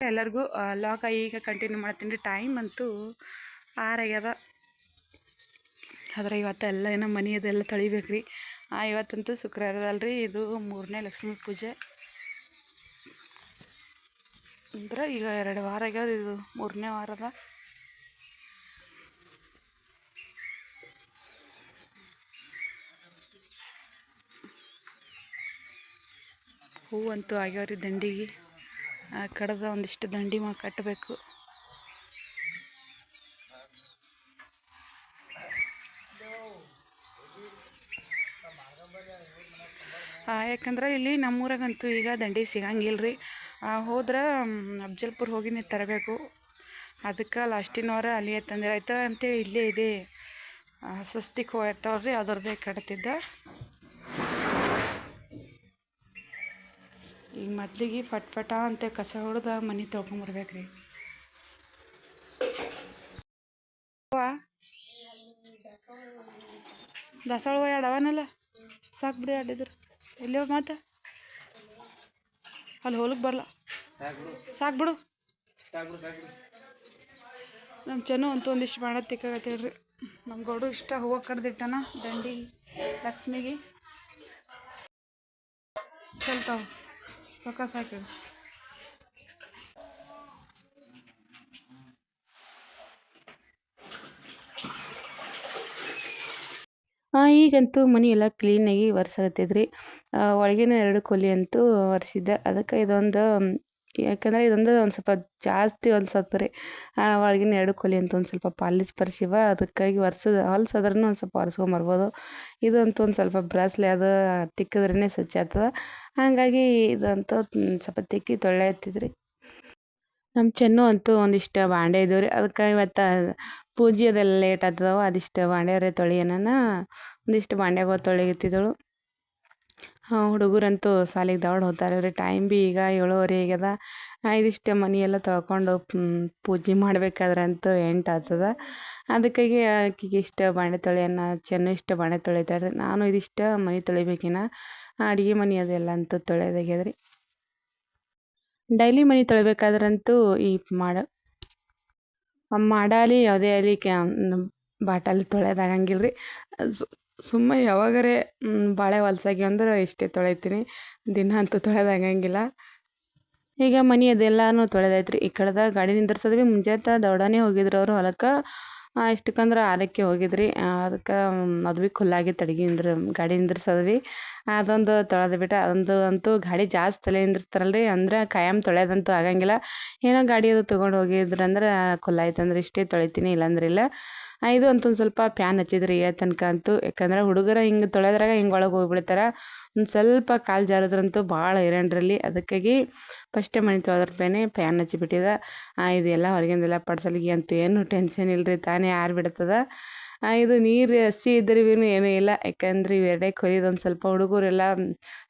ಎಲ್ಲರಿಗೂ ಲಾಗ ಈಗ ಕಂಟಿನ್ಯೂ ಮಾಡ್ತೀನಿ ರೀ. ಟೈಮ್ ಅಂತೂ ಆರಾಗ್ಯದ ಆದ್ರೆ ಇವತ್ತು ಎಲ್ಲ ಏನೋ ಮನೆ ಅದೆಲ್ಲ ತೊಳಿಬೇಕು ರೀ. ಇವತ್ತಂತೂ ಶುಕ್ರವಾರ ಅಲ್ರಿ ಇದು ಮೂರನೇ ಲಕ್ಷ್ಮೀ ಪೂಜೆ. ಅಂದ್ರೆ ಈಗ ಎರಡು ವಾರ ಆಗ್ಯದ ಇದು. ಮೂರನೇ ವಾರದ ಹೂವಂತೂ ಆಗ್ಯಾವ್ರಿ ದಂಡಿಗೆ. ಆ ಕಡದ ಒಂದಿಷ್ಟು ದಂಡಿ ಮಾ ಕಟ್ಟಬೇಕು ಯಾಕಂದ್ರೆ ಇಲ್ಲಿ ನಮ್ಮೂರಾಗಂತೂ ಈಗ ದಂಡಿ ಸಿಗಂಗಿಲ್ಲ ರೀ ಹೋದ್ರೆ ಅಫ್ಜಲ್ಪುರ ಹೋಗಿನೇ ತರಬೇಕು. ಅದಕ್ಕೆ ಲಾಸ್ಟಿನ ವಾರ ಅಲ್ಲಿ ತಂದಿರ ಆಯ್ತು ಅಂತೇಳಿ ಇಲ್ಲೇ ಇದೆ. ಸ್ವಸ್ತಿಕ್ ಹೋಗ್ತಾವ್ರಿ ಅದರದ್ದೇ ಕಟ್ತಿದ್ದ. ಈಗ ಮೊದ್ಲಿಗೆ ಫಟ್ ಫಟ ಅಂತ ಕಸ ಹೊಡೆದ ಮನೆ ತೊಳ್ಕೊಂಬರ್ಬೇಕು ರೀ ದಾಸವಾಳ ಎರಡು ಅವನಲ್ಲ? ಸಾಕು ಬಿಡಿ ಅಡ್ಡಿದ್ರು ಎಲ್ಲಿ ಮತ್ತೆ ಅಲ್ಲಿ ಹೊಲಕ್ಕೆ ಬರಲ್ಲ ಸಾಕು ಬಿಡು. ನಮ್ಮ ಚೆನ್ನು ಅಂತೂ ಒಂದಿಷ್ಟು ಮಾಡೋದು ತಿಕ್ಕಾಗತ್ತೇಳ್ರಿ ನಮ್ಮ ಗೌಡು ಇಷ್ಟ ಹೂವು ಕರೆದಿಟ್ಟನ ದಂಡಿ ಲಕ್ಷ್ಮಿಗೆ. ಚಲ್ತಾವ ಸೊಕ್ಕ ಸಾಕಿದ್ರು ಈಗಂತೂ ಮನೆ ಎಲ್ಲ ಕ್ಲೀನಾಗಿ ಒರೆಸಾಗತ್ತೈತ್ರಿ. ಒಳಗಿನ ಎರಡು ಕೊಲಿ ಅಂತೂ ಒರೆಸಿದ್ದೆ. ಅದಕ್ಕೆ ಇದೊಂದು ಯಾಕಂದರೆ ಇದೊಂದು ಒಂದು ಸ್ವಲ್ಪ ಜಾಸ್ತಿ ಹೊಲ್ಸತ್ರಿ. ರೀ ಒಳಗಿನ ಎರಡು ಕೊಲಿ ಅಂತ ಒಂದು ಸ್ವಲ್ಪ ಪಾಲಿಸ್ ಬರ್ಸಿವ ಅದಕ್ಕಾಗಿ ಒರ್ಸದ ಹೊಲ್ಸದ್ರೂ ಒಂದು ಸ್ವಲ್ಪ ಒರೆಸ್ಕೊಂಬರ್ಬೋದು. ಇದಂತೂ ಒಂದು ಸ್ವಲ್ಪ ಬ್ರಾಸ್ಲೆ ಅದು ತಿಕ್ಕಿದ್ರೇ ಸ್ವಚ್ಛ ಆಗ್ತದೆ. ಹಾಗಾಗಿ ಇದಂತೂ ಸ್ವಲ್ಪ ತಿಕ್ಕಿ ತೊಳ್ಳೆ ಹತ್ತಿದ್ರಿ ನಮ್ಮ ಚೆನ್ನು ಅಂತೂ ಒಂದಿಷ್ಟು ಬಾಂಡೆ ಇದ್ದವು ರೀ. ಅದಕ್ಕೆ ಇವತ್ತು ಪೂಜೆ ಅದೆಲ್ಲ ಲೇಟ್ ಆಗ್ತದವ, ಅದಿಷ್ಟು ಬಾಂಡೆರೆ ತೊಳೆಯೋಣ ಒಂದಿಷ್ಟು ಬಾಂಡೆಗೆ ಹಾಂ ಹುಡುಗರಂತೂ ಸಾಲಿಗೆ ದೌಡ್ ಹೋಗ್ತಾರೆ ರೀ. ಟೈಮ್ ಭೀ ಈಗ ಏಳುವರೆ ಆಗ್ಯದ. ಇದಿಷ್ಟು ಮನೆಯೆಲ್ಲ ತೊಳ್ಕೊಂಡು ಪೂಜೆ ಮಾಡ್ಬೇಕಾದ್ರೆ ಅಂತೂ ಎಂಟು ಆಗ್ತದ ಅದಕ್ಕಾಗಿ ಆಕಿಗೆ ಇಷ್ಟು ಬಾಂಡೆ ತೊಳೆಯೋಣ ಚೆನ್ನ ಇಷ್ಟು ಬಾಂಡೆ ತೊಳಿತಾಳೆ ರೀ. ನಾನು ಇದಿಷ್ಟು ಮನೆ ತೊಳಿಬೇಕಿನ. ಅಡುಗೆ ಮನೆ ಅದೆಲ್ಲ ಅಂತೂ ತೊಳೆಯೋದಾಗ್ಯದ ರೀ. ಡೈಲಿ ಮನೆ ತೊಳಿಬೇಕಾದ್ರಂತೂ ಈ ಮಾಡ, ಮಾಡಾಲಿ, ಯಾವುದೇ ಆಗಲಿ ಕ್ಯಾ ಬಾಟಲ್ ತೊಳೆಯೋದಾಗಂಗಿಲ್ಲ ರೀ. ಸುಮ್ಮನೆ ಯಾವಾಗರೆ ಬಾಳೆ ಹೊಲ್ಸಾಗಿ ಅಂದ್ರೆ ಇಷ್ಟೇ ತೊಳಿತೀನಿ. ದಿನ ಅಂತೂ ತೊಳೆದಾಗಂಗಿಲ್ಲ. ಈಗ ಮನೆ ಅದೆಲ್ಲನೂ ತೊಳೆದಾಯ್ತು ರೀ ಈ ಕಡೆದ ಗಾಡಿ ನಿಂದ್ರಿಸಿದ್ವಿ ಮುಂಜಾನೆ ದೌಡಾನೆ ಹೋಗಿದ್ರು ಅವರು ಹೊಲಕ್ಕೆ. ಇಷ್ಟಕ್ಕಂದ್ರೆ ಆರಕ್ಕೆ ಹೋಗಿದ್ರಿ. ಅದಕ್ಕೆ ಅದು ಭೀ ಖುಲ್ಲಾಗಿತ್ತು ಅಡುಗೆ ನಿಂದ್ರ, ಗಾಡಿ ನಿಂದ್ರಸೋದು ಭೀ ಅದೊಂದು ತೊಳೆದು ಬಿಟ್ಟು. ಅದೊಂದು ಅಂತೂ ಗಾಡಿ ಜಾಸ್ತಿ ತಲೆ ನಿಂದ್ರಿಸ್ತಾರಲ್ಲ ರೀ ಅಂದ್ರೆ ಖಾಯಂ ತೊಳೆಯೋದಂತೂ ಆಗಂಗಿಲ್ಲ. ಏನೋ ಗಾಡಿ ಅದು ತೊಗೊಂಡು ಹೋಗಿದ್ರಂದ್ರೆ ಖುಲ್ಲಾಯ್ತು ಅಂದ್ರೆ ಇಷ್ಟೇ ತೊಳಿತೀನಿ, ಇಲ್ಲಾಂದ್ರೆ ಇಲ್ಲ. ಇದು ಅಂತೂ ಒಂದು ಸ್ವಲ್ಪ ಪ್ಯಾನ್ ಹಚ್ಚಿದ್ರಿ ಏಳು ತನಕ ಅಂತೂ. ಯಾಕಂದ್ರೆ ಹುಡುಗರು ಹಿಂಗೆ ತೊಳೆದ್ರಾಗ ಹಿಂಗೆ ಒಳಗೆ ಹೋಗ್ಬಿಡ್ತಾರೆ. ಒಂದು ಸ್ವಲ್ಪ ಕಾಲು ಜಾರಿದ್ರಂತೂ ಭಾಳ ಹೈರಾಣ್ರಲ್ಲಿ ಅದಕ್ಕಾಗಿ ಫಸ್ಟೇ ಮನೆ ತೊಳೆದ್ರ ಬೇನೆ ಪ್ಯಾನ್ ಹಚ್ಚಿಬಿಟ್ಟಿದೆ. ಇದೆಲ್ಲ ಹೊರಗಿಂದೆಲ್ಲ ಪಡ್ಸಲಿಗೆ ಅಂತೂ ಏನು ಟೆನ್ಷನ್ ಇಲ್ಲ ರೀ ತಾನೇ ಆರಿಬಿಡ್ತದೆ ಇದು ನೀರು ಹಸಿ ಇದ್ರೆ ಏನು ಇಲ್ಲ. ಯಾಕಂದ್ರೆ ಇವೆರಡೇ ಒಂದು ಸ್ವಲ್ಪ ಹುಡುಗರೆಲ್ಲ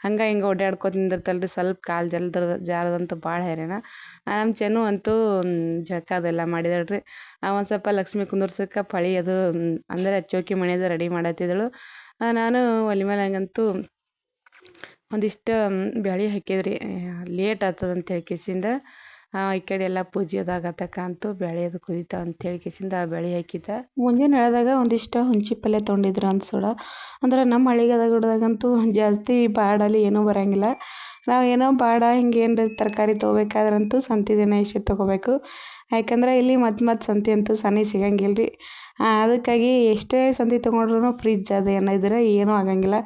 ಹಂಗೆ ಹಿಂಗೆ ಓಡಾಡ್ಕೊತ ನಿಂದಿರ್ತಲ್ಲ ರೀ ಸ್ವಲ್ಪ ಕಾಲು ಜಲ್ದ್ರ ಜಾರದಂತೂ ಭಾಳ ಹೈರಾಣ. ನಮ್ಮ ಚೆನ್ನು ಅಂತೂ ಜಳಕ ಅದೆಲ್ಲ ಮಾಡಿದಳು ರೀ ಒಂದು ಸ್ವಲ್ಪ ಲಕ್ಷ್ಮಿ ಕುಂದರ್ಸಕ್ಕೆ ಪಳಿ ಅದು ಅಂದರೆ ಚೌಕಿ ಮಣಿ ರೆಡಿ ಮಾಡತ್ತಿದ್ದಳು ನಾನು ಒಲೆ ಮೇಲೆ ಹಂಗಂತೂ ಒಂದಿಷ್ಟು ಬ್ಯಾಳೆ ಹಾಕಿದ್ರಿ. ಲೇಟ್ ಆಗ್ತದಂತ ಅಂತ ಹೇಳಿ ಕಿಸಿಂದ. ಈ ಕಡೆ ಎಲ್ಲ ಪೂಜೆ ಅದಾಗತಕ್ಕ ಅಂತೂ ಬೆಳೆಯೋದು ಅದು ಕುದೀತಾವ ಅಂತೇಳಿ ಕಿಸಿಂದ ಆ ಬೆಳೆ ಹಾಕಿದ್ದ. ಮುಂಜಾನೆ ಹೇಳಿದಾಗ ಒಂದಿಷ್ಟು ಹುಂಚಿ ಪಲ್ಯ ತೊಗೊಂಡಿದ್ರು ಅನ್ಸೋಡ ಅಂದ್ರೆ ನಮ್ಮ ಹಳ್ಳಿಗದಾಗಂತೂ ಜಾಸ್ತಿ ಬಾಡಲ್ಲಿ ಏನೂ ಬರೋಂಗಿಲ್ಲ. ನಾವು ಏನೋ ಬಾಡ ಹಿಂಗೆ ಏನರ ತರಕಾರಿ ತೊಗೋಬೇಕಾದ್ರಂತೂ ಸಂತೆ ದಿನ ಇಷ್ಟೇ ತೊಗೋಬೇಕು. ಯಾಕಂದ್ರೆ ಇಲ್ಲಿ ಮತ್ತೆ ಮತ್ತೆ ಸಂತೆ ಅಂತೂ ಸನಿ ಸಿಗಂಗಿಲ್ಲ ರೀ ಅದಕ್ಕಾಗಿ ಎಷ್ಟೇ ಸಂತೆ ತೊಗೊಂಡ್ರು ಫ್ರಿಜ್ ಅದು ಏನಿದ್ರೆ ಏನೂ ಆಗಂಗಿಲ್ಲ.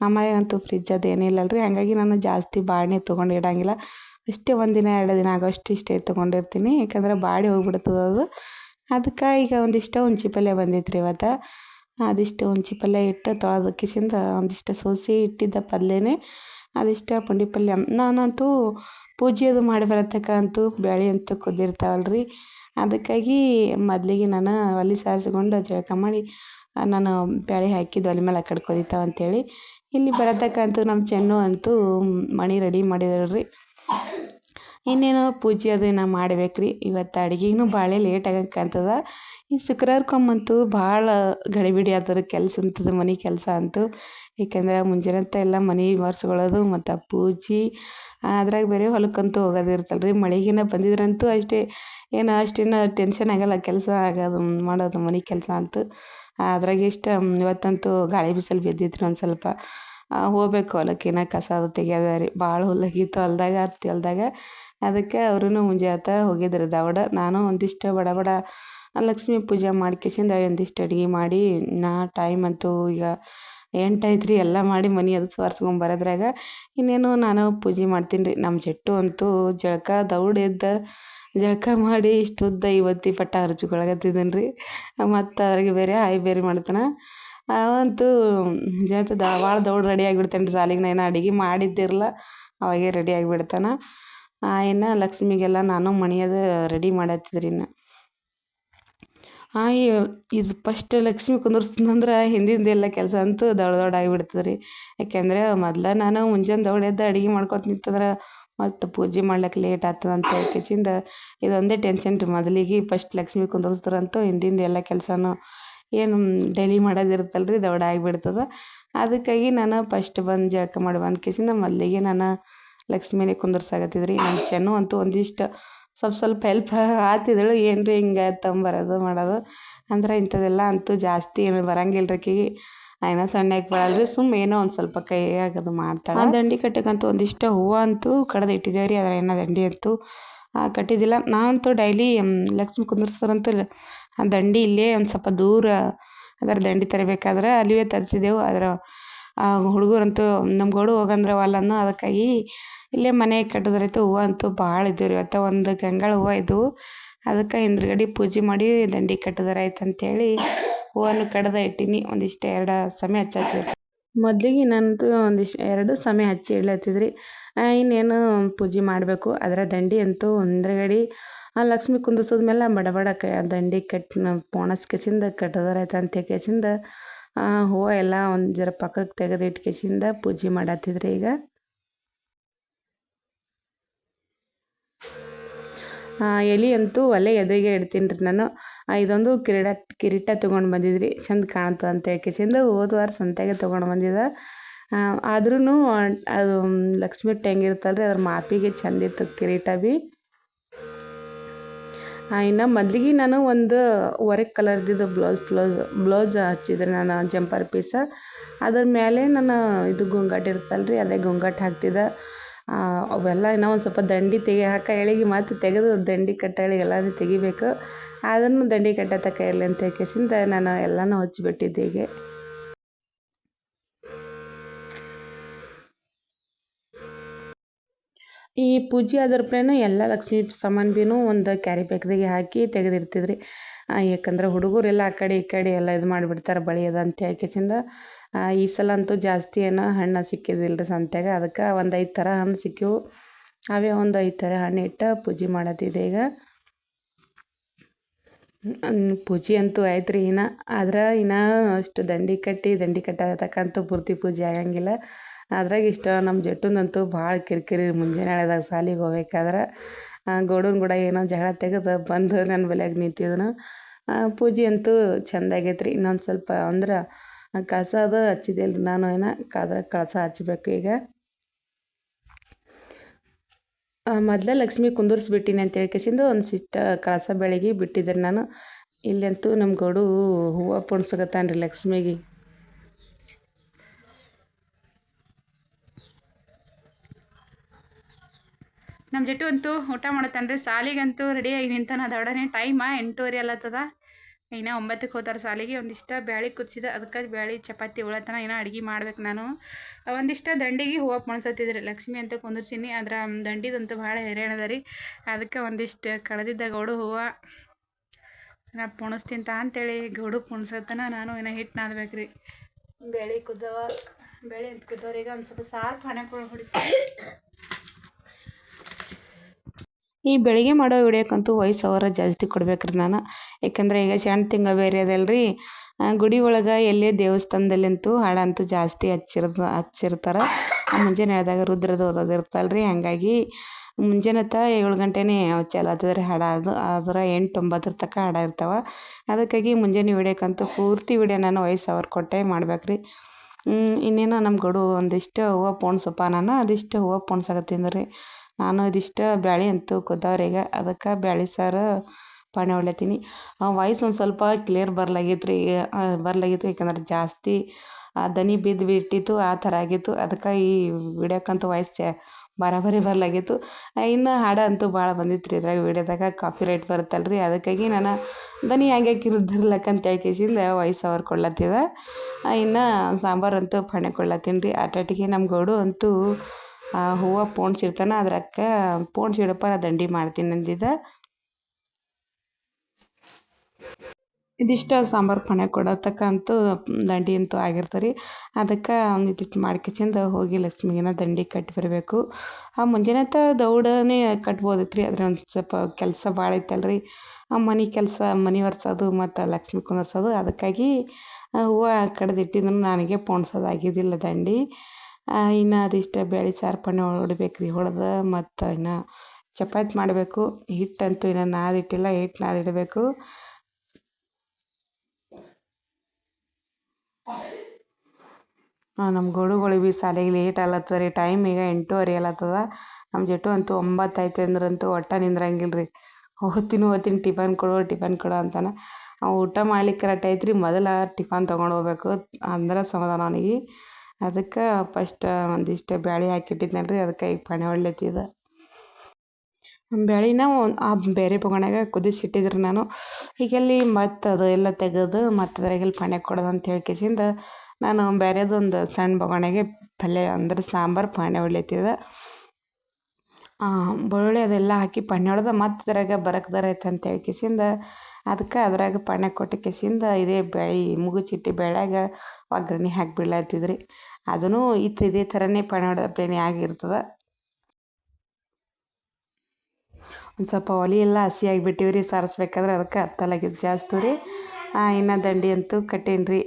ನಮ್ಮ ಮನೆಗಂತೂ ಫ್ರಿಜ್ ಅದು ಏನಿಲ್ಲ ರೀ ಹಾಗಾಗಿ ನಾನು ಜಾಸ್ತಿ ಬಾಣೆ ತೊಗೊಂಡು ಇಡಂಗಿಲ್ಲ. ಇಷ್ಟೇ ಒಂದು ದಿನ, ಎರಡು ದಿನ ಆಗೋಷ್ಟು ಇಷ್ಟೇ ತೊಗೊಂಡಿರ್ತೀನಿ ಯಾಕಂದ್ರೆ ಬಾಡಿ ಹೋಗ್ಬಿಡ್ತದೆ ಅದು. ಅದಕ್ಕೆ ಈಗ ಒಂದಿಷ್ಟು ಹುಂಚಿ ಪಲ್ಯ ಬಂದಿತ್ತು ರೀ ಇವತ್ತು. ಅದಿಷ್ಟು ಹುಂಚಿ ಪಲ್ಯ ಇಟ್ಟು ತೊಳೆದು ಕಿಸಿಂದ ಒಂದಿಷ್ಟು ಸೋಸಿ ಇಟ್ಟಿದ್ದ ಪಲ್ಯನೇ, ಅದಿಷ್ಟು ಪುಂಡಿ ಪಲ್ಯ. ನಾನಂತೂ ಪೂಜೆ ಅದು ಮಾಡಿ ಬರತಕ್ಕಂತೂ ಬೇಳೆ ಅಂತೂ ಕುದ್ದಿರ್ತಾವಲ್ರಿ ಅದಕ್ಕಾಗಿ ಮೊದಲಿಗೆ ನಾನು ಒಲೆ ಸಾರಿಸ್ಕೊಂಡು ಜಳಕ ಮಾಡಿ ನಾನು ಬೇಳೆ ಹಾಕಿದ್ದು ಒಲೆ ಮೇಲೆ ಆಕಡೆ ಕಡೆ ಕುದೀತಾವ ಅಂತೇಳಿ ಇಲ್ಲಿ ಬರತಕ್ಕಂತೂ ನಮ್ಮ ಚೆನ್ನು ಅಂತೂ ಮಣಿ ರೆಡಿ ಮಾಡಿದಳು ರೀ ಇನ್ನೇನು ಪೂಜೆ ಅದು ನಾ ಮಾಡ್ಬೇಕು ರೀ ಇವತ್ತು ಅಡ್ಗೆನೂ ಭಾಳ ಲೇಟ್ ಆಗಕ್ಕಂತದ. ಈ ಶುಕ್ರವಾರಕ್ಕೊಮ್ಮಂತೂ ಭಾಳ ಗಡಿಬಿಡಿ ಆದ್ರೆ ಕೆಲಸ ಅಂತದ, ಮನೆ ಕೆಲಸ ಅಂತೂ. ಏಕೆಂದ್ರೆ ಮುಂಜಾನೆತ್ತ ಎಲ್ಲ ಮನೆ ಒರೆಸ್ಕೊಳ್ಳೋದು ಮತ್ತು ಪೂಜೆ, ಅದ್ರಾಗ ಬೇರೆ ಹೊಲಕ್ಕಂತೂ ಹೋಗೋದಿರ್ತಲ್ಲ ರೀ ಮಳೆಗಿನ ಬಂದಿದ್ರಂತೂ ಅಷ್ಟೇ, ಏನು ಅಷ್ಟೇನು ಟೆನ್ಷನ್ ಆಗಲ್ಲ, ಕೆಲಸ ಆಗೋದು ಮಾಡೋದು ಮನೆ ಕೆಲಸ ಅಂತೂ. ಅದ್ರಾಗ ಇಷ್ಟು ಇವತ್ತಂತೂ ಗಾಳಿ ಬಿಸಿಲು ಬಿದ್ದಿತ್ತು ಒಂದು ಸ್ವಲ್ಪ. ಹೋಗ್ಬೇಕು ಹೊಲಕ್ಕಿನ ಕಸ ಅದು ತೆಗ್ಯೋದ ರೀ. ಭಾಳ ಹುಲ್ಲಾಗಿತ್ತು ಹೊಲ್ದಾಗ, ಹತ್ತಿ ಹೊಲ್ದಾಗ. ಅದಕ್ಕೆ ಅವ್ರೂ ಮುಂಜಾತ ಹೋಗಿದ್ರು. ದವಡ, ನಾನು ಒಂದಿಷ್ಟು ಬಡ ಬಡ ಲಕ್ಷ್ಮೀ ಪೂಜೆ ಮಾಡ್ಕೇಸಿಂದ ಒಂದಿಷ್ಟು ಅಡುಗೆ ಮಾಡಿ, ನಾ ಟೈಮ್ ಅಂತೂ ಈಗ ಎಂಟು ಆಯ್ತು ರೀ ಎಲ್ಲ ಮಾಡಿ ಮನೆ ಅದು ಸ್ವಾರ್ಸ್ಕೊಂಡ್ ಬರೋದ್ರಾಗ ಇನ್ನೇನು ನಾನು ಪೂಜೆ ಮಾಡ್ತೀನಿ ರೀ. ನಮ್ಮ ಜಟ್ಟು ಅಂತೂ ಜಳಕ ದೌಡ್ ಎದ್ದ ಜಳಕ ಮಾಡಿ ಇಷ್ಟು ಉದ್ದ ಇವತ್ತಿ ಪಟ್ಟ ಹರ್ಚ್ಕೊಳಕತ್ತಿದ್ದೀನಿ ರೀ ಮತ್ತು ಅದ್ರಾಗೆ ಬೇರೆ ಆಯ್ ಬೇರೆ ಮಾಡ್ತಾನೆ. ಅವಂತೂ ದ ಭಾಳ ದೌಡ್ ರೆಡಿ ಆಗಿಬಿಡ್ತಾನೆ ಸಾಲಿಗೆ ನಾ ಏನು ಅಡುಗೆ ಮಾಡಿದ್ದಿರಲ್ಲ ಅವಾಗೆ ರೆಡಿ ಆಗಿಬಿಡ್ತಾನೆ. ಇನ್ನು ಲಕ್ಷ್ಮಿಗೆಲ್ಲ ನಾನು ಮಣಿಯದು ರೆಡಿ ಮಾಡತ್ತಿದ್ರಿ ಇನ್ನು. ಆಯ್ ಇದು ಫಸ್ಟ್ ಲಕ್ಷ್ಮಿ ಕುಂದರ್ಸ್ದಂದ್ರೆ ಹಿಂದಿಂದೆಲ್ಲ ಕೆಲಸ ಅಂತೂ ದೊಡ್ಡ ದೊಡ್ಡ ಆಗಿಬಿಡ್ತದೆ ರೀ ಯಾಕೆಂದರೆ ಮೊದ್ಲು ನಾನು ಮುಂಜಾನೆ ದೌಡ್ ಎದ್ದು ಅಡುಗೆ ಮಾಡ್ಕೊತ ನಿಂತಂದ್ರೆ ಮತ್ತು ಪೂಜೆ ಮಾಡ್ಲಿಕ್ಕೆ ಲೇಟ್ ಆಗ್ತದೆ ಅಂತ ಹೇಳ್ಕೇಸಿಂದ ಇದೊಂದೇ ಟೆನ್ಷನ್ ರೀ. ಮೊದಲಿಗೆ ಫಸ್ಟ್ ಲಕ್ಷ್ಮಿ ಕುಂದರ್ಸಿದ್ರಂತೂ ಹಿಂದಿಂದು ಎಲ್ಲ ಕೆಲಸನೂ ಏನು ಡೈಲಿ ಮಾಡೋದು ಇರುತ್ತಲ್ಲ ರೀ ದೌಡ ಆಗಿಬಿಡ್ತದ. ಅದಕ್ಕಾಗಿ ನಾನು ಫಸ್ಟ್ ಬಂದು ಜಳಕ ಮಾಡಿ ಬಂದು ಕೇಸಿಂದ ಮೊದಲಿಗೆ ನಾನು ಲಕ್ಷ್ಮಿನೇ ಕುಂದರ್ಸಾಕತ್ತಿದ್ರಿ. ನಮ್ಮ ಚೆನ್ನು ಅಂತೂ ಒಂದಿಷ್ಟು ಸ್ವಲ್ಪ ಸ್ವಲ್ಪ ಹೆಲ್ಪ್ ಆತಿದಳು ಏನು ರೀ ಹಿಂಗೆ ತಂಬರೋದು ಮಾಡೋದು ಅಂದ್ರೆ ಇಂಥದ್ದೆಲ್ಲ ಅಂತೂ ಜಾಸ್ತಿ ಏನು ಬರಂಗಿಲ್ಲ ರೀ ಆಕಿಗೆ ಏನೋ ಸಣ್ಣಕ್ಕೆ ಬರಲ್ರಿ ಸುಮ್ಮ ಏನೋ ಒಂದು ಸ್ವಲ್ಪ ಕೈಯಾಗ ಅದು ಮಾಡ್ತಾಳೆ. ದಂಡಿ ಕಟ್ಟಕ್ಕಂತೂ ಒಂದಿಷ್ಟು ಹೂವು ಅಂತೂ ಕಡ್ದು ಇಟ್ಟಿದ್ದೇವೆ ರೀ ಅದರ ಏನೋ ದಂಡಿ ಅಂತೂ ಕಟ್ಟಿದ್ದಿಲ್ಲ. ನಾನಂತೂ ಡೈಲಿ ಲಕ್ಷ್ಮಿ ಕುಂದರ್ಸ್ತಾರಂತೂ ಆ ದಂಡಿ ಇಲ್ಲೇ ಒಂದು ಸ್ವಲ್ಪ ದೂರ ಅದರ ದಂಡಿ ತರಬೇಕಾದ್ರೆ ಅಲ್ಲಿಯೇ ತರ್ತಿದ್ದೆವು ಆದ್ರೆ ಹುಡುಗರಂತೂ ನಮ್ಮ ಗೋಡು ಹೋಗಂದ್ರೆ ಒಲ್ಲನ್ನು ಅದಕ್ಕಾಗಿ ಇಲ್ಲೇ ಮನೆ ಕಟ್ಟಿದ್ರೈತು ಹೂವು ಅಂತೂ ಭಾಳ ಇದ್ದೇವೆ ರೀ. ಇವತ್ತು ಒಂದು ಗಂಗಾಳ ಹೂವು ಇದ್ದವು ಅದಕ್ಕೆ ಹಿಂದ್ಗಡೆ ಪೂಜೆ ಮಾಡಿ ದಂಡಿ ಕಟ್ಟಿದ್ರೆ ಆಯ್ತು ಅಂತೇಳಿ ಹೂವನ್ನು ಕಡ್ದ ಇಟ್ಟೀನಿ. ಒಂದಿಷ್ಟು ಎರಡು ಸಮಯ ಹಚ್ಚತ್ತೀವಿ ಮೊದಲಿಗೆ ನಾನಂತೂ ಒಂದಿಷ್ಟು ಎರಡು ಸಮಯ ಹಚ್ಚಿ ಇಡ್ಲತ್ತಿದ್ರಿ. ಇನ್ನೇನು ಪೂಜೆ ಮಾಡಬೇಕು. ಅದರ ದಂಡಿ ಅಂತೂ ಒಂದ್ರಗಡೆ, ಆ, ಲಕ್ಷ್ಮಿ ಕುಂದಿಸಿದ ಮೇಲೆ ಬಡ ಬಡ ಕ, ದಂಡಿ ಕಟ್ಟಿ ಪೋಣಿಸ್ಕೆಸಿಂದ ಕಟ್ಟದರಾಯ್ತು ಅಂತ ಕೆಸಿಂದ ಹೂವು ಎಲ್ಲ ಒಂದು ಜರ ಪಕ್ಕಕ್ಕೆ ತೆಗೆದಿಟ್ಟು ಇಟ್ಕೇಸಿಂದ ಪೂಜೆ ಮಾಡತ್ತಿದ್ರಿ ಈಗ. ಎಲೆ ಅಂತೂ ಒಲೆ ಎದೆಗೆ ಇಡ್ತೀನಿ ರೀ ನಾನು ಇದೊಂದು ಕಿರೀಟ ಕಿರೀಟ ತೊಗೊಂಡು ಬಂದಿದ್ರಿ. ಚಂದ ಕಾಣ್ತು ಅಂತ ಹೇಳ್ಕೇಸಿಂದ ಹೋದ ವಾರ ಸಂತೆಗೆ ತೊಗೊಂಡು ಬಂದಿದ್ದೆ ಆದ್ರೂ ಅದು ಲಕ್ಷ್ಮಿ ಹೆಂಗಿರ್ತಲ್ಲ ರೀ ಅದ್ರ ಮಾಪಿಗೆ ಚಂದಿತ್ತು ಕಿರೀಟ ಭೀ. ಇನ್ನು ಮೊದ್ಲಿಗೆ ನಾನು ಒಂದು ಒರೆಕ್ ಕಲರ್ದಿದ್ದು ಬ್ಲೌಸ್ ಬ್ಲೌಸ್ ಬ್ಲೌಸ್ ಹಚ್ಚಿದ್ರೆ ನಾನು, ಜಂಪರ್ ಪೀಸ. ಅದ್ರ ಮೇಲೆ ನಾನು ಇದು ಗೊಂಗಾಟ ಇರ್ತಲ್ಲ ರೀ ಅದೇ ಗೊಂಗಾಟ ಹಾಕ್ತಿದ್ದೆ. ಅವೆಲ್ಲ ಇನ್ನೂ ಒಂದು ಸ್ವಲ್ಪ ದಂಡಿ ತೆಗೆ ಹಾಕ, ಎಳೆಗೆ ಮತ್ತು ತೆಗೆದು ದಂಡಿ ಕಟ್ಟಳಿ ಎಲ್ಲಾನು ತೆಗಿಬೇಕು. ಅದನ್ನು ದಂಡಿ ಕಟ್ಟತಕ್ಕ ಎಲ್ಲಿ ಅಂತ ಹೇಳ್ಕೇಸಿಂದ ನಾನು ಎಲ್ಲನೂ ಹಚ್ಚಿಬಿಟ್ಟಿದ್ದೆ ಹೀಗೆ. ಈ ಪೂಜೆ ಆದರ್ಪ್ಲೇನು ಎಲ್ಲ ಲಕ್ಷ್ಮೀ ಸಾಮಾನು ಭೀನು ಒಂದು ಕ್ಯಾರಿ ಪ್ಯಾಕ್ದಾಗೆ ಹಾಕಿ ತೆಗೆದಿರ್ತಿದ್ರಿ ಯಾಕಂದ್ರೆ ಹುಡುಗರೆಲ್ಲ ಆ ಕಡೆ ಈ ಕಡೆ ಎಲ್ಲ ಇದು ಮಾಡಿಬಿಡ್ತಾರೆ ಬಳಿ ಅದ ಅಂತ ಹೇಳ್ಕೇಸಿಂದ ಈ ಸಲ ಅಂತೂ ಜಾಸ್ತಿ ಏನು ಹಣ್ಣು ಸಿಕ್ಕಿದ್ದಿಲ್ಲ ರೀ ಸಂತ್ಯಾಗ. ಅದಕ್ಕೆ ಒಂದು ಐದು ಥರ ಹಣ್ಣು ಸಿಕ್ಕಿವು. ಅವೇ ಒಂದು ಐದು ಥರ ಹಣ್ಣು ಇಟ್ಟು ಪೂಜೆ ಮಾಡತ್ತಿದ್ದೆ ಈಗ. ಪೂಜೆ ಅಂತೂ ಆಯ್ತು ರೀ ಇನ್ನು. ಆದ್ರೆ ಇನ್ನೂ ಅಷ್ಟು ದಂಡಿ ಕಟ್ಟಿ, ದಂಡಿ ಕಟ್ಟತಕ್ಕಂತೂ ಪೂರ್ತಿ ಪೂಜೆ ಆಗಂಗಿಲ್ಲ. ಅದ್ರಾಗ ಇಷ್ಟ ನಮ್ಮ ಜಟ್ಟುಂದಂತೂ ಭಾಳ ಕಿರಿಕಿರಿ ಮುಂಜಾನೆ ಎಳ್ದಾಗ ಸಾಲಿಗೆ ಹೋಗ್ಬೇಕಾದ್ರೆ ಗೋಡನ್ ಕೂಡ ಏನೋ ಜಗಳ ತೆಗೆದು ಬಂದು ನನ್ನ ಬೆಲೆಗೆ ನಿಂತಿದ್ನು. ಪೂಜೆ ಅಂತೂ ಚಂದ ಆಗೈತೆ ರೀ ಇನ್ನೊಂದು ಸ್ವಲ್ಪ ಅಂದ್ರೆ ಕಳಸ ಅದು ಹಚ್ಚಿದ್ದಿಲ್ಲ ರೀ ನಾನು ಏನು ಅದ್ರಾಗ ಕಳಸ ಹಚ್ಬೇಕು ಈಗ. ಮೊದಲೇ ಲಕ್ಷ್ಮಿ ಕುಂದರ್ಸ್ಬಿಟ್ಟಿನಿ ಅಂತ ಹೇಳ್ಕೇಸಿಂದು ಒಂದು ಸಿಟ್ಟ ಕಳಸ ಬೆಳಗ್ಗೆ ಬಿಟ್ಟಿದ್ದೆ ನಾನು. ಇಲ್ಲಂತೂ ನಮ್ಮ ಗೋಡು ಹೂವು ಪೊಣ್ಸಕತ್ತಾನ ಲಕ್ಷ್ಮಿಗೆ. ನಮ್ಮ ಜೊತೆ ಅಂತೂ ಊಟ ಮಾಡತ್ತಾನ ರೀ ಸಾಲಿಗಂತೂ ರೆಡಿಯಾಗಿ ನಿಂತಾನ ದೊಡನೆ ಟೈಮ ಎಂಟೂವರೆ ಅಲ್ಲತ್ತದ. ಇನ್ನು ಒಂಬತ್ತಕ್ಕೆ ಹೋತಾರೆ ಸಾಲಿಗೆ ಒಂದಿಷ್ಟು ಬ್ಯಾಳಿ ಕುದಿಸಿದ, ಅದಕ್ಕೆ ಬ್ಯಾಳಿ, ಚಪಾತಿ, ಉಳತನ ಏನೋ ಅಡ್ಗೆ ಮಾಡ್ಬೇಕು ನಾನು. ಒಂದಿಷ್ಟು ದಂಡಿಗೆ ಹೂವು ಪೊಣ್ಸತ್ತಿದ್ರಿ ಲಕ್ಷ್ಮಿ ಅಂತ ಕುಂದಿರ್ಸೀನಿ ಅದ್ರ ದಂಡಿದಂತೂ ಭಾಳ ಹೈರಾಣದ ರೀ ಅದಕ್ಕೆ ಒಂದಿಷ್ಟು ಕಳೆದಿದ್ದ ಗೌಡು ಹೂವು ನಾ ಪುಣಿಸ್ತಿಂತ ಅಂತೇಳಿ ಗೌಡು ಪುಣ್ಸತ್ತನ ನಾನು ಇನ್ನು ಹಿಟ್ಟು ನಾದ್ಬೇಕು ರೀ ಬೇಳೆ ಕುದ್ದವ ಬೇಳೆ ಅಂತ ಕುದ್ದವ್ರಿಗೆ ಒಂದು ಸ್ವಲ್ಪ ಸಾರು ಪಾನೆ ಹೊಡಿತೀನಿ. ಈ ಬೆಳಿಗ್ಗೆ ಮಾಡೋ ವಿಡಿಯೋಕ್ಕಂತೂ ವಯಸ್ಸು ಅವರ ಜಾಸ್ತಿ ಕೊಡ್ಬೇಕ್ರಿ ನಾನು. ಯಾಕಂದ್ರೆ ಈಗ ಸಣ್ಣ ತಿಂಗಳು ಬೇರೆ ಅದಲ್ಲ ರೀ ಗುಡಿ ಒಳಗೆ ಎಲ್ಲೇ ದೇವಸ್ಥಾನದಲ್ಲಂತೂ ಹಾಡಂತೂ ಜಾಸ್ತಿ ಹಚ್ಚಿರ್ದ, ಹಚ್ಚಿರ್ತಾರೆ. ಮುಂಜಾನೆ ಆದಾಗ ರುದ್ರದ ರೀ ಹಾಗಾಗಿ ತ ಏಳು ಗಂಟೆನೇ ಚಾಲು ರೀ ಹಾಡು. ಅದು ಆದ್ರೆ ಎಂಟು ಒಂಬತ್ತರ ತನಕ ಹಾಡ ಇರ್ತಾವೆ. ಅದಕ್ಕಾಗಿ ಮುಂಜಾನೆ ವಿಡಿಯೋಕ್ಕಂತೂ ಪೂರ್ತಿ ವಿಡಿಯೋ ನಾನು ವಯಸ್ಸು ಅವ್ರ ಕೊಟ್ಟೆ ಮಾಡ್ಬೇಕು ರೀ ಇನ್ನೇನು ನಮ್ಮ ಗಡು ಒಂದಿಷ್ಟು ಹೂವು ಪೋಣ್ಸಪ್ಪ ನಾನು. ಅದಿಷ್ಟು ಹೂವು ಪೋಣ್ಸಕತ್ತೀನಿ ರೀ. ನಾನು ಇದಿಷ್ಟು ಬ್ಯಾಳೆ ಅಂತು ಕುದ್ದವ್ರೀಗ ಅದಕ್ಕೆ ಬ್ಯಾಳಿ ಸಾರು ಪಾಣಿ ಹೊಡ್ಲತ್ತೀನಿ. ವಾಯ್ಸ್ ಒಂದು ಸ್ವಲ್ಪ ಕ್ಲಿಯರ್ ಬರ್ಲಾಗಿತ್ತು ರೀ ಬರ್ಲಾಗಿತ್ತು ಯಾಕಂದ್ರೆ ಜಾಸ್ತಿ, ಆ, ದನಿ ಬಿದ್ದು ಬಿಟ್ಟಿತ್ತು, ಆ ಥರ ಆಗಿತ್ತು. ಅದಕ್ಕೆ ಈ ವಿಡಿಯೋಕ್ಕಂತೂ ವಾಯ್ಸ್ ಬರಾಬರಿ ಬರ್ಲಾಗಿತ್ತು ಇನ್ನು ಹಾಡ ಅಂತೂ ಭಾಳ ಬಂದಿತ್ತು ರೀ ಇದ್ರಾಗ ವಿಡಿಯೋದಾಗ. ಕಾಪಿ ರೈಟ್ ಬರುತ್ತಲ್ಲ ರೀ ಅದಕ್ಕಾಗಿ ನಾನು ದನಿ ಇರೋದಿರ್ಲಕ್ಕ ಅಂತ ಹೇಳ್ಕೇಸಿಂದ ವಾಯ್ಸ್ ಅವ್ರು ಕೊಡ್ಲತ್ತಿದ. ಇನ್ನು ಸಾಂಬಾರು ಅಂತೂ ಪಣೆ ಕೊಡ್ಲತ್ತೀನಿ ರೀ. ಆಟಾಟಿಗೆ ನಮ್ಮ ಗೌಡು ಅಂತೂ ಹೂವು ಪೋಣ್ಸಿರ್ತಾನೆ ಅದ್ರಕ್ಕ ಪೋಣ್ಸಿಡಪ್ಪ ನಾ ದಂಡಿ ಮಾಡ್ತೀನಿ ಅಂದಿದ್ದ ಇದಿಷ್ಟು ಸಾಂಬಾರು ಪಣೆ ಕೊಡತಕ್ಕಂತೂ ದಂಡಿ ಅಂತೂ ಆಗಿರ್ತಾರೆ. ಅದಕ್ಕೆ ಒಂದಿಟ್ಟು ಮಾಡ್ಕೆಚಿಂದ ಹೋಗಿ ಲಕ್ಷ್ಮಿಗೆನ ದಂಡಿ ಕಟ್ಟಿ ಬರಬೇಕು. ಆ ತ ದೌಡನೇ ಕಟ್ಬೋದಿತ್ತು ರೀ ಆದರೆ ಒಂದು ಸ್ವಲ್ಪ ಕೆಲಸ ಭಾಳ ಇತ್ತಲ್ರಿ ಆ, ಮನೆ ಕೆಲಸ, ಮನೆ ಒರೆಸೋದು ಮತ್ತು ಲಕ್ಷ್ಮಿ ಕುಂದರ್ಸೋದು, ಅದಕ್ಕಾಗಿ ಹೂವು ಕಡ್ದಿಟ್ಟಿದ್ರು ನನಗೆ ಪೋಣ್ಸೋದು ಆಗಿದ್ದಿಲ್ಲ ದಂಡಿ. ಇನ್ನು ಅದಿಷ್ಟೇ ಬೇಳೆ ಸಾರು ಪಲ್ಯ ಹೊಡಿಬೇಕು ರೀ ಹೊಡೆದು ಮತ್ತು ಇನ್ನು ಚಪಾತಿ ಮಾಡಬೇಕು. ಹಿಟ್ಟಂತೂ ಇನ್ನು ನಾದಿಟ್ಟಿಲ್ಲ ಹಿಟ್ಟು ನಾದಿಡಬೇಕು ನಮ್ಮ ಗೌಡುಗಳಿಗೆ ಭೀ ಶಾಲೆಗೆ ಲೇಟ್ ಆಗ್ಲತ್ತದ ರೀ ಟೈಮ್ ಈಗ ಎಂಟೂವರೆ ಆಲತ್ತದ ನಮ್ಮ ಜಟ್ಟು ಅಂತೂ ಒಂಬತ್ತು ಆಯ್ತು ಅಂದ್ರಂತೂ ಒಟ್ಟು ನಿಂದ್ರಂಗಿಲ್ಲ ರೀ ಹೋಗ್ತೀನಿ ಟಿಫನ್ ಕೊಡು ಟಿಫನ್ ಕೊಡು ಅಂತಾನೆ. ಊಟ ಮಾಡ್ಲಿಕ್ಕೆ ಕರೆಕ್ಟ್ ಐತ್ರಿ, ಮೊದಲು ಟಿಫನ್ ತೊಗೊಂಡು ಹೋಗ್ಬೇಕು. ಅಂದ್ರೆ ಸಮಾಧಾನ ಅವನಿಗೆ. ಅದಕ್ಕೆ ಫಸ್ಟ್ ಒಂದಿಷ್ಟು ಬ್ಯಾಳೆ ಹಾಕಿಟ್ಟಿದ್ನಲ್ಲ ರೀ ಅದಕ್ಕೆ ಈಗ ಪಣೆ ಹೊಡ್ಲತ್ತಿದ ಬ್ಯಾಳಿನ ಆ ಬೇರೆ ಬೊಗಣ್ಯಾಗ ಕುದಿಸಿಟ್ಟಿದ್ರಿ ನಾನು. ಹೀಗೆಲ್ಲಿ ಮತ್ತು ಅದು ಎಲ್ಲ ತೆಗೆದು ಮತ್ತು ಅದ್ರಾಗೆಲ್ಲಿ ಪಣೆ ಕೊಡೋದು ಅಂತ ಹೇಳ್ಕೇಸಿಂದ ನಾನು ಬೇರೆದೊಂದು ಸಣ್ಣ ಬೊಗಣೆಗೆ ಪಲ್ಯ ಅಂದ್ರೆ ಸಾಂಬಾರು ಪಣೆ ಹೊಡ್ಲತ್ತಿದೆ ಬೆಳ್ಳುಳ್ಳಿ ಅದೆಲ್ಲ ಹಾಕಿ ಪಲ್ಯ ಹೊಡೆದು ಮತ್ತು ಅದ್ರಾಗ ಬರಕ್ದಾರ ಅಂತ ಹೇಳ್ಕೇಸಿಂದ ಅದಕ್ಕೆ ಅದ್ರಾಗ ಪಾಣೆ ಕೊಟ್ಟು ಕೆಸಿಂದ ಇದೇ ಬ್ಯಾಳೆ ಮುಗುಚಿಟ್ಟು ಬೇಳ್ಯಾಗ ಒಗ್ಗರ್ಣೆ ಹಾಕಿ ಬಿಡ್ಲತ್ತಿದ್ರಿ ಅದೂ ಇತ್ತು ಇದೇ ಥರನೇ ಹೊಡೆದ ಬೇನೆ ಆಗಿರ್ತದೆ. ಒಂದು ಸ್ವಲ್ಪ ಒಲೆ ಎಲ್ಲ ಹಸಿಯಾಗಿ ಬಿಟ್ಟಿವಿ ರೀ, ಸಾರಿಸ್ಬೇಕಾದ್ರೆ ಅದಕ್ಕೆ ಹತ್ತಲಾಗಿದ್ದು ಜಾಸ್ತಿ ರೀ. ಇನ್ನು ದಂಡಿ ಅಂತೂ ಕಟ್ಟೀನಿ ರೀ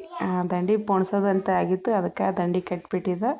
ದಂಡಿ ಪೋಣ್ಸೋದಂತ ಆಗಿತ್ತು, ಅದಕ್ಕೆ ದಂಡಿ ಕಟ್ಬಿಟ್ಟಿದ್ದೆ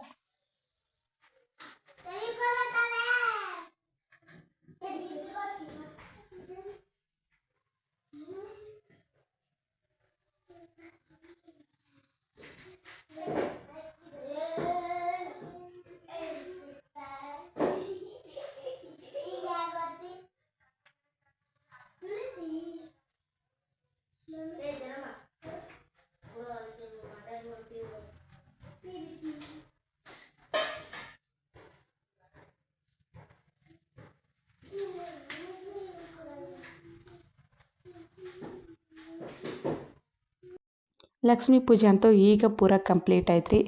ಲಕ್ಷ್ಮೀ ಪೂಜೆ ಅಂತೂ ಈಗ ಪೂರ ಕಂಪ್ಲೀಟ್ ಆಯ್ತು ರೀ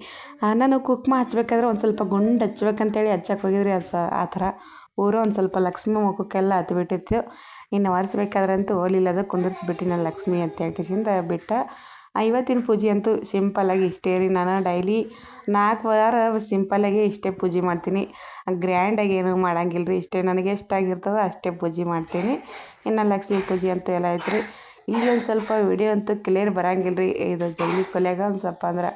ನಾನು ಕುಕ್ಮ ಹಚ್ಬೇಕಾದ್ರೆ ಒಂದು ಸ್ವಲ್ಪ ಗುಂಡು ಹಚ್ಬೇಕಂತೇಳಿ ಹಚ್ಚಕ್ಕೆ ಹೋಗಿದ್ರಿ. ಅದು ಸ, ಆ ಥರ ಊರ ಒಂದು ಸ್ವಲ್ಪ ಲಕ್ಷ್ಮಿ ಮುಖಕ್ಕೆಲ್ಲ ಹತ್ಬಿಟ್ಟಿತ್ತು ಇನ್ನು ಒರೆಸ್ಬೇಕಾದ್ರಂತೂ ಹೋಲಿಲ್ಲದ ಕುಂದರ್ಸ್ಬಿಟ್ಟು ನಾನು ಲಕ್ಷ್ಮಿ ಅಂತ ಹೇಳ್ಕೇಸಿಂದ ಬಿಟ್ಟ. ಐವತ್ತಿನ ಪೂಜೆ ಅಂತೂ ಸಿಂಪಲ್ಲಾಗಿ ಇಷ್ಟೇ ರೀ. ನಾನು ಡೈಲಿ ನಾಲ್ಕು ವಾರ ಸಿಂಪಲ್ಲಾಗಿ ಇಷ್ಟೇ ಪೂಜೆ ಮಾಡ್ತೀನಿ. ಗ್ರ್ಯಾಂಡಾಗಿ ಏನೂ ಮಾಡಂಗಿಲ್ಲ ರೀ ಇಷ್ಟೇ ನನಗೆ ಎಷ್ಟಾಗಿರ್ತದೋ ಅಷ್ಟೇ ಪೂಜೆ ಮಾಡ್ತೀನಿ. ಇನ್ನು ಲಕ್ಷ್ಮೀ ಪೂಜೆ ಅಂತೂ ಎಲ್ಲ ಆಯ್ತು ರೀ ಇಲ್ಲೊಂದು ಸ್ವಲ್ಪ ವಿಡಿಯೋ ಅಂತೂ ಕ್ಲಿಯರ್ ಬರಂಗಿಲ್ಲ ರೀ ಇದು ಜೈವಿಕ ಕೊಲೆಯಾಗ ಒಂದು ಸ್ವಲ್ಪ ಅಂದ್ರೆ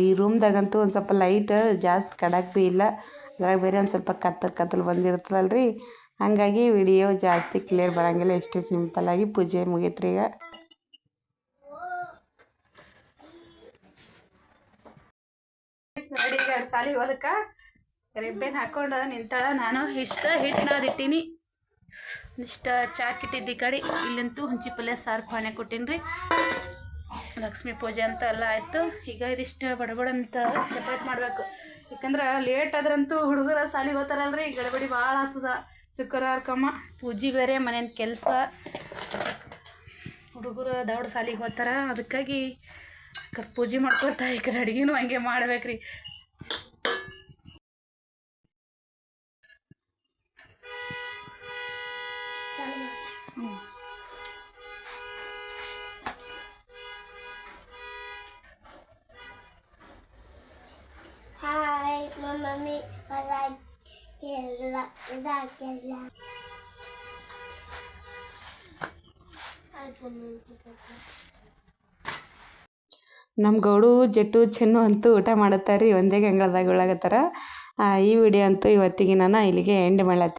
ಈ ರೂಮ್ದಾಗಂತೂ ಒಂದು ಸ್ವಲ್ಪ ಲೈಟ್ ಜಾಸ್ತಿ ಕಡಕ್ ಭೀ ಇಲ್ಲ. ಅದ್ರಾಗ ಬೇರೆ ಒಂದು ಸ್ವಲ್ಪ ಕತ್ತಲು ಕತ್ತಲು ಬಂದಿರ್ತದಲ್ಲ ರೀ ಹಾಗಾಗಿ ವಿಡಿಯೋ ಜಾಸ್ತಿ ಕ್ಲಿಯರ್ ಬರಂಗಿಲ್ಲ. ಎಷ್ಟು ಸಿಂಪಲ್ಲಾಗಿ ಪೂಜೆ ಮುಗೀತ್ರಿ ಈಗ. ನೋಡಿ ಈಗ ಸಾಲಿ ಹೊಲಕ್ಕೆ ರೆಬ್ಬೆನ್ ಹಾಕೊಂಡು ನಿಂತಾಳ. ನಾನು ಇಷ್ಟ ಹಿಟ್ಟು ನಾದಿಟ್ಟೀನಿ. ಇಷ್ಟ ಚಾಕಿಟ್ಟಿದ್ದು ಈ ಕಡೆ. ಇಲ್ಲಂತೂ ಹುಂಚಿ ಪಲ್ಯ, ಸಾರು ಪಾನೆ ಕೊಟ್ಟೀನಿ ರೀ ಲಕ್ಷ್ಮೀ ಪೂಜೆ ಅಂತ ಎಲ್ಲ ಆಯಿತು. ಈಗ ಇದಿಷ್ಟು ಬಡಬಡ ಅಂತ ಚಪಾತಿ ಮಾಡಬೇಕು. ಯಾಕಂದ್ರೆ ಲೇಟ್ ಆದ್ರಂತೂ ಹುಡುಗರ ಸಾಲಿಗೆ ಹೋಗ್ತಾರಲ್ರಿ. ಗಡಬಡಿ ಭಾಳ ಆಗ್ತದ. ಶುಕ್ರವಾರ ಕಮ್ಮ ಪೂಜೆ ಬೇರೆ ಮನೆಯಿಂದ ಕೆಲಸ. ಹುಡುಗರು ದೌಡ್ ಸಾಲಿಗೆ ಹೋಗ್ತಾರ. ಅದಕ್ಕಾಗಿ ಪೂಜೆ ಮಾಡ್ಕೊಳ್ತಾ ಈ ಕಡೆ ಅಡುಗೆನೂ ಹಂಗೆ ಮಾಡ್ಬೇಕ್ರಿ. Hi, my mommy, I like like ನಮ್ಮ ಗೌಡು ಜಟ್ಟು ಚೆನ್ನು ಅಂತೂ ಊಟ ಮಾಡುತ್ತಾರೆ ರೀ ಒಂದೇ ಗಂಗಳದಾಗ ಉಳ್ಳಾಗತ್ತಾರ ಈ ವಿಡಿಯೋ ಅಂತೂ ಇವತ್ತಿಗೆ ನಾನು ಇಲ್ಲಿಗೆ ಎಂಡ್ ಮಾಡ್ಲತ್ತೀನಿ